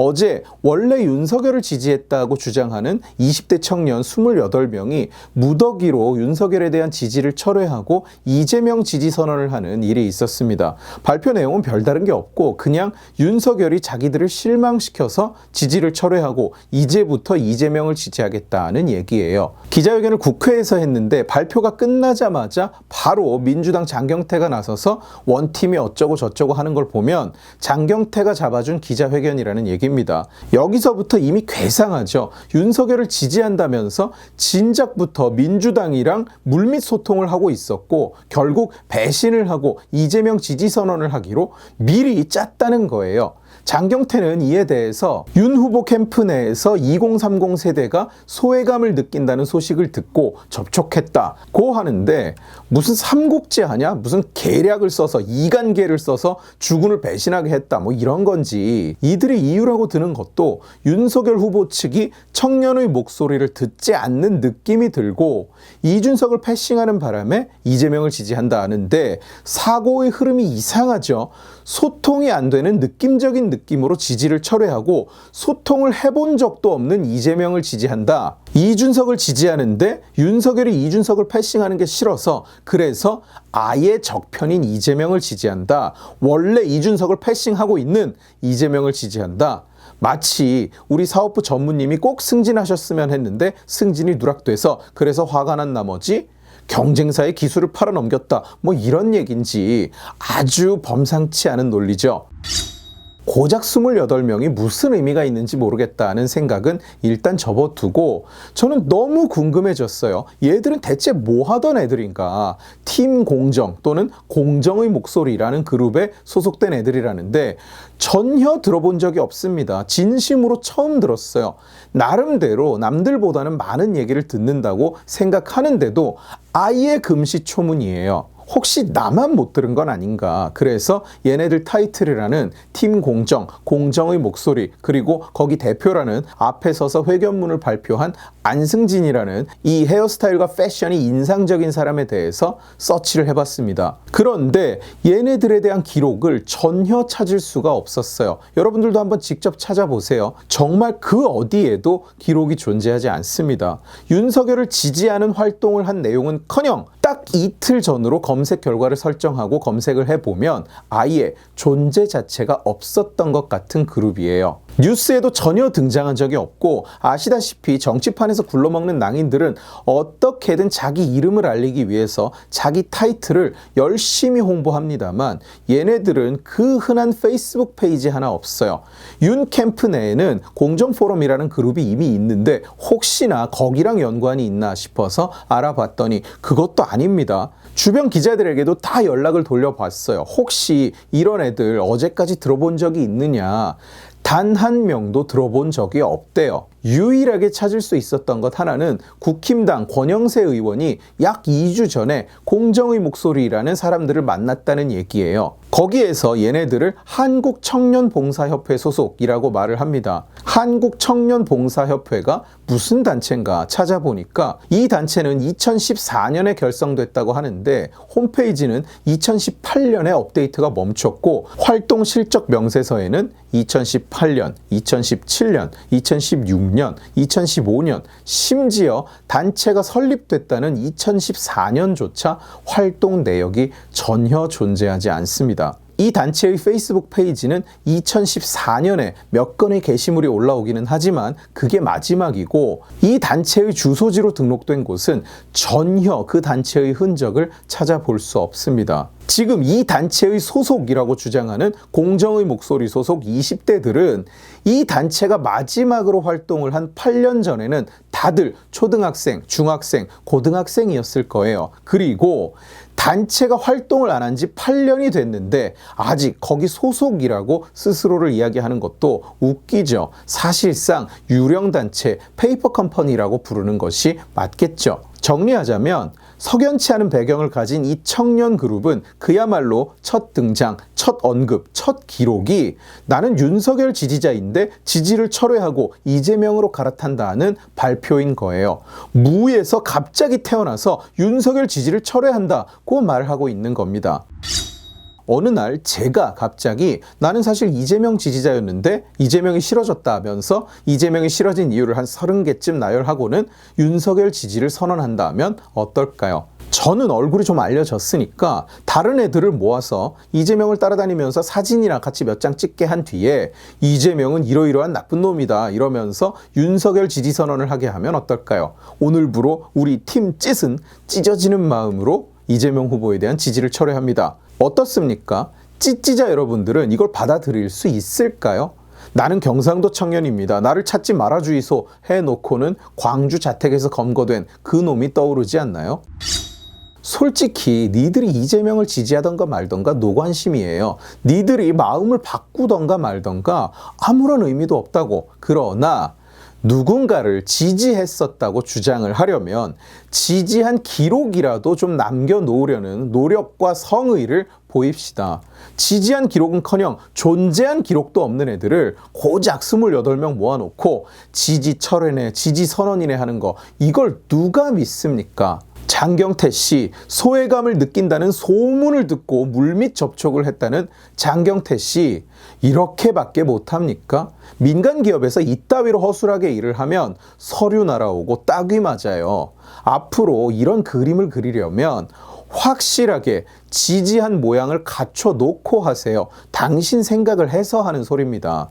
어제 원래 윤석열을 지지했다고 주장하는 20대 청년 28명이 무더기로 윤석열에 대한 지지를 철회하고 이재명 지지 선언을 하는 일이 있었습니다. 발표 내용은 별다른 게 없고 그냥 윤석열이 자기들을 실망시켜서 지지를 철회하고 이제부터 이재명을 지지하겠다는 얘기예요. 기자회견을 국회에서 했는데 발표가 끝나자마자 바로 민주당 장경태가 나서서 원팀이 어쩌고 저쩌고 하는 걸 보면 장경태가 잡아준 기자회견이라는 얘기 입니다. 여기서부터 이미 괴상하죠. 윤석열을 지지한다면서 진작부터 민주당이랑 물밑 소통을 하고 있었고 결국 배신을 하고 이재명 지지 선언을 하기로 미리 짰다는 거예요. 장경태는 이에 대해서 윤 후보 캠프 내에서 2030 세대가 소외감을 느낀다는 소식을 듣고 접촉했다고 하는데 무슨 삼국지 하냐? 무슨 계략을 써서 이간계를 써서 주군을 배신하게 했다 뭐 이런 건지 이들이 이유라고 드는 것도 윤석열 후보 측이 청년의 목소리를 듣지 않는 느낌이 들고 이준석을 패싱하는 바람에 이재명을 지지한다 하는데 사고의 흐름이 이상하죠. 소통이 안 되는 느낌적인 느낌으로 지지를 철회하고 소통을 해본 적도 없는 이재명을 지지한다. 이준석을 지지하는데 윤석열이 이준석을 패싱하는 게 싫어서 그래서 아예 적편인 이재명을 지지한다. 원래 이준석을 패싱하고 있는 이재명을 지지한다. 마치 우리 사업부 전무님이 꼭 승진하셨으면 했는데 승진이 누락돼서 그래서 화가 난 나머지 경쟁사의 기술을 팔아넘겼다. 뭐 이런 얘기인지 아주 범상치 않은 논리죠. 고작 28명이 무슨 의미가 있는지 모르겠다는 생각은 일단 접어두고 저는 너무 궁금해졌어요. 얘들은 대체 뭐 하던 애들인가? 팀 공정 또는 공정의 목소리라는 그룹에 소속된 애들이라는데 전혀 들어본 적이 없습니다. 진심으로 처음 들었어요. 나름대로 남들보다는 많은 얘기를 듣는다고 생각하는데도 아예 금시초문이에요. 혹시 나만 못 들은 건 아닌가. 그래서 얘네들 타이틀이라는 팀 공정, 공정의 목소리, 그리고 거기 대표라는 앞에 서서 회견문을 발표한 안승진이라는 이 헤어스타일과 패션이 인상적인 사람에 대해서 서치를 해봤습니다. 그런데 얘네들에 대한 기록을 전혀 찾을 수가 없었어요. 여러분들도 한번 직접 찾아보세요. 정말 그 어디에도 기록이 존재하지 않습니다. 윤석열을 지지하는 활동을 한 내용은 커녕 딱 이틀 전으로 검색 결과를 설정하고 검색을 해보면 아예 존재 자체가 없었던 것 같은 그룹이에요. 뉴스에도 전혀 등장한 적이 없고 아시다시피 정치판에서 굴러먹는 낭인들은 어떻게든 자기 이름을 알리기 위해서 자기 타이틀을 열심히 홍보합니다만 얘네들은 그 흔한 페이스북 페이지 하나 없어요. 윤 캠프 내에는 공정 포럼이라는 그룹이 이미 있는데 혹시나 거기랑 연관이 있나 싶어서 알아봤더니 그것도 아닙니다. 주변 기자들에게도 다 연락을 돌려봤어요. 혹시 이런 애들 어제까지 들어본 적이 있느냐. 단 한 명도 들어본 적이 없대요. 유일하게 찾을 수 있었던 것 하나는 국힘당 권영세 의원이 약 2주 전에 공정의 목소리라는 사람들을 만났다는 얘기예요. 거기에서 얘네들을 한국청년봉사협회 소속이라고 말을 합니다. 한국청년봉사협회가 무슨 단체인가 찾아보니까 이 단체는 2014년에 결성됐다고 하는데 홈페이지는 2018년에 업데이트가 멈췄고 활동 실적 명세서에는 2018년, 2017년, 2016년, 2015년, 심지어 단체가 설립됐다는 2014년조차 활동 내역이 전혀 존재하지 않습니다. 이 단체의 페이스북 페이지는 2014년에 몇 건의 게시물이 올라오기는 하지만 그게 마지막이고 이 단체의 주소지로 등록된 곳은 전혀 그 단체의 흔적을 찾아볼 수 없습니다. 지금 이 단체의 소속이라고 주장하는 공정의 목소리 소속 20대들은 이 단체가 마지막으로 활동을 한 8년 전에는 다들 초등학생, 중학생, 고등학생이었을 거예요. 그리고 단체가 활동을 안 한 지 8년이 됐는데 아직 거기 소속이라고 스스로를 이야기하는 것도 웃기죠. 사실상 유령 단체 페이퍼 컴퍼니라고 부르는 것이 맞겠죠. 정리하자면 석연치 않은 배경을 가진 이 청년 그룹은 그야말로 첫 등장, 첫 언급, 첫 기록이 나는 윤석열 지지자인데 지지를 철회하고 이재명으로 갈아탄다는 발표인 거예요. 무에서 갑자기 태어나서 윤석열 지지를 철회한다고 말하고 있는 겁니다. 어느 날 제가 갑자기 나는 사실 이재명 지지자였는데 이재명이 싫어졌다 하면서 이재명이 싫어진 이유를 한 30개쯤 나열하고는 윤석열 지지를 선언한다 면 어떨까요? 저는 얼굴이 좀 알려졌으니까 다른 애들을 모아서 이재명을 따라다니면서 사진이랑 같이 몇 장 찍게 한 뒤에 이재명은 이러이러한 나쁜 놈이다 이러면서 윤석열 지지 선언을 하게 하면 어떨까요? 오늘부로 우리 팀 찢은 찢어지는 마음으로 이재명 후보에 대한 지지를 철회합니다. 어떻습니까? 찢지자 여러분들은 이걸 받아들일 수 있을까요? 나는 경상도 청년입니다. 나를 찾지 말아 주이소 해놓고는 광주 자택에서 검거된 그 놈이 떠오르지 않나요? 솔직히 니들이 이재명을 지지하던가 말던가 노관심이에요. 니들이 마음을 바꾸던가 말던가 아무런 의미도 없다고. 그러나 누군가를 지지했었다고 주장을 하려면 지지한 기록이라도 좀 남겨놓으려는 노력과 성의를 보입시다. 지지한 기록은 커녕 존재한 기록도 없는 애들을 고작 28명 모아놓고 지지 철회네, 지지 선언이네 하는 거 이걸 누가 믿습니까? 장경태 씨 소외감을 느낀다는 소문을 듣고 물밑 접촉을 했다는 장경태 씨 이렇게밖에 못합니까? 민간 기업에서 이따위로 허술하게 일을 하면 서류 날아오고 딱이 맞아요. 앞으로 이런 그림을 그리려면 확실하게 지지한 모양을 갖춰 놓고 하세요. 당신 생각을 해서 하는 소리입니다.